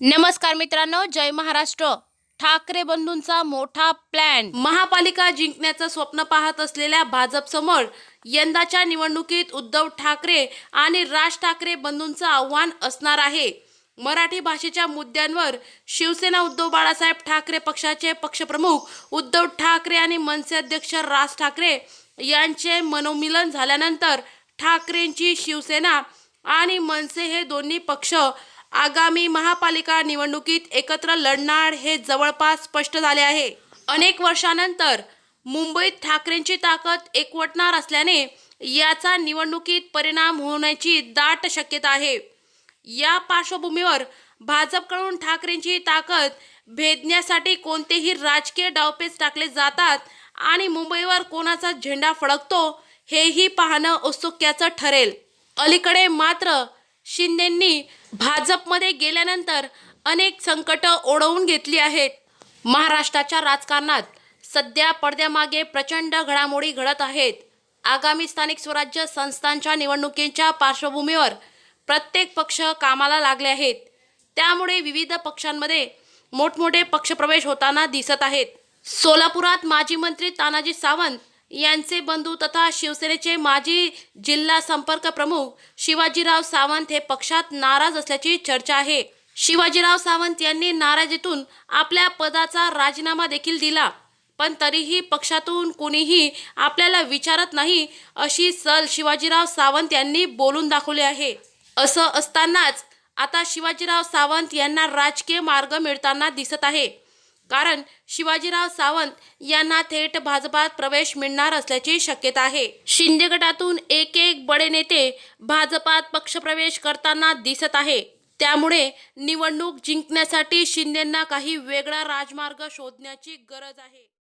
नमस्कार मित्रांनो जय महाराष्ट्र. ठाकरे बंधूंचा मोठा प्लॅन महापालिका जिंकण्याचं स्वप्न पाहत असलेल्या भाजप समोर यंदाच्या निवडणुकीत उद्धव ठाकरे आणि राज ठाकरे बंधूंचं आव्हान असणार आहे. मराठी भाषेच्या मुद्द्यांवर शिवसेना उद्धव बाळासाहेब ठाकरे पक्षाचे पक्षप्रमुख उद्धव ठाकरे आणि मनसे अध्यक्ष राज ठाकरे यांचे मनोमिलन झाल्यानंतर ठाकरेंची शिवसेना आणि मनसे हे दोन्ही पक्ष आगामी महापालिका निवडणुकीत एकत्र लढणार हे जवळपास स्पष्ट झाले आहे. अनेक वर्षानंतर मुंबईत ठाकरेंची ताकद एकवटणार असल्याने याचा निवडणुकीत परिणाम होण्याची दाट शक्यता आहे. या पार्श्वभूमीवर भाजपकडून ठाकरेंची ताकद भेदण्यासाठी कोणतेही राजकीय डावपेच टाकले जातात आणि मुंबईवर कोणाचा झेंडा फडकतो हेही पाहणं औत्सुक्याचं ठरेल. अलीकडे मात्र शिंदेंनी भाजपमध्ये गेल्यानंतर अनेक संकट ओढवून घेतली आहेत. महाराष्ट्राच्या राजकारणात सध्या पडद्यामागे प्रचंड घडामोडी घडत आहेत. आगामी स्थानिक स्वराज्य संस्थांच्या निवडणुकींच्या पार्श्वभूमीवर प्रत्येक पक्ष कामाला लागले आहेत. त्यामुळे विविध पक्षांमध्ये मोठमोठे पक्षप्रवेश होताना दिसत आहेत. सोलापुरात माजी मंत्री तानाजी सावंत यांचे बंधू तथा शिवसेनेचे माजी जिल्हा संपर्क प्रमुख शिवाजीराव सावंत हे पक्षात नाराज असल्याची चर्चा आहे. शिवाजीराव सावंत यांनी नाराजीतून आपल्या पदाचा राजीनामा देखील दिला. पण तरीही पक्षातून कुणीही आपल्याला विचारत नाही अशी सल शिवाजीराव सावंत यांनी बोलून दाखवले आहे. असं असतानाच आता शिवाजीराव सावंत यांना राजकीय मार्ग मिळताना दिसत आहे. कारण शिवाजीराव सावंत यांना थेट भाजपात प्रवेश मिळणार असल्याची शक्यता आहे. शिंदे गटातून एक एक बडे नेते भाजपात पक्षप्रवेश करताना दिसत आहे. त्यामुळे निवडणूक जिंकण्यासाठी शिंदेंना काही वेगळा राजमार्ग शोधण्याची गरज आहे.